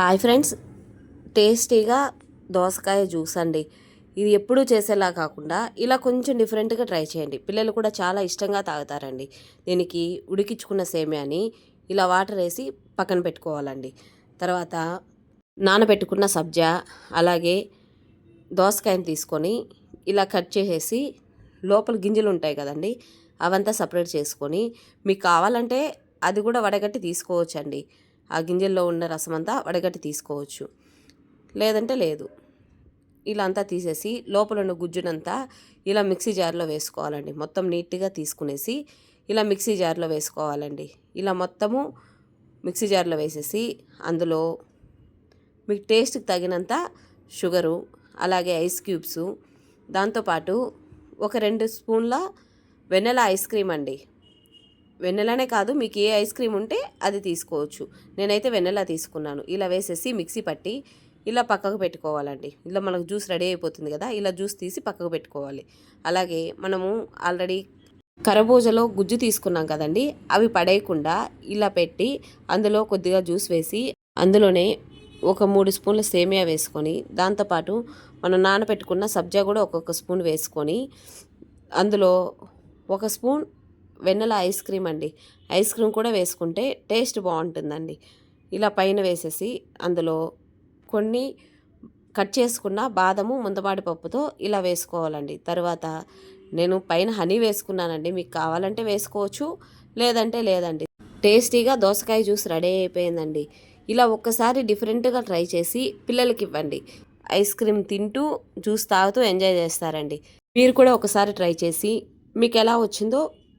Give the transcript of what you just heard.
Hi friends. టేస్టీగా దోసకాయ juice అండి. ఇది ఎప్పుడూ చేసేలా కాకుండా ఇలా కొంచెం డిఫరెంట్గా ట్రై చేయండి. పిల్లలు కూడా చాలా ఇష్టంగా తాగుతారండి. దీనికి ఉడికించుకున్న సేమ్యాని ఇలా వాటర్ వేసి పక్కన పెట్టుకోవాలండి. తర్వాత నానబెట్టుకున్న సబ్జా అలాగే దోసకాయని తీసుకొని ఇలా కట్ చేసేసి లోపల గింజలు ఉంటాయి కదండి అవంతా సపరేట్ చేసుకొని మీకు కావాలంటే అది కూడా వడగట్టి తీసుకోవచ్చండి. ఆ గింజల్లో ఉన్న రసం అంతా వడగట్టి తీసుకోవచ్చు. లేదంటే లేదు. ఇలా అంతా తీసేసి లోపల ఉన్న గుజ్జునంతా ఇలా మిక్సీ జార్లో వేసుకోవాలండి. మొత్తం నీట్గా తీసుకునేసి ఇలా మిక్సీ జార్లో వేసుకోవాలండి. ఇలా మొత్తము మిక్సీ జార్లో వేసేసి అందులో మీకు టేస్ట్కి తగినంత షుగరు అలాగే ఐస్ క్యూబ్స్ దాంతోపాటు ఒక రెండు స్పూన్ల వెన్నెల ఐస్ క్రీమ్ అండి. వెన్నెలనే కాదు మీకు ఏ ఐస్ క్రీమ్ ఉంటే అది తీసుకోవచ్చు. నేనైతే వెన్నెల తీసుకున్నాను. ఇలా వేసేసి మిక్సీ పట్టి ఇలా పక్కకు పెట్టుకోవాలండి. ఇలా మనకు జ్యూస్ రెడీ అయిపోతుంది కదా ఇలా జ్యూస్ తీసి పక్కకు పెట్టుకోవాలి. అలాగే మనము ఆల్రెడీ కరబూజలో గుజ్జు తీసుకున్నాం కదండి అవి పడేయకుండా ఇలా పెట్టి అందులో కొద్దిగా జ్యూస్ వేసి అందులోనే ఒక మూడు స్పూన్ల సేమియా వేసుకొని దాంతోపాటు మనం నానబెట్టుకున్న సబ్జా కూడా ఒక్కొక్క స్పూన్ వేసుకొని అందులో ఒక స్పూన్ వెన్నెల ఐస్ క్రీమ్ అండి. ఐస్ క్రీమ్ కూడా వేసుకుంటే టేస్ట్ బాగుంటుందండి. ఇలా పైన వేసేసి అందులో కొన్ని కట్ చేసుకున్న బాదము ముందపాటి పప్పుతో ఇలా వేసుకోవాలండి. తర్వాత నేను పైన హనీ వేసుకున్నానండి. మీకు కావాలంటే వేసుకోవచ్చు లేదంటే లేదండి. టేస్టీగా దోసకాయ జ్యూస్ రెడీ అయిపోయిందండి. ఇలా ఒక్కసారి డిఫరెంట్గా ట్రై చేసి పిల్లలకి ఇవ్వండి. ఐస్ క్రీమ్ తింటూ జ్యూస్ తాగుతూ ఎంజాయ్ చేస్తారండి. మీరు కూడా ఒకసారి ట్రై చేసి మీకు ఎలా వచ్చిందో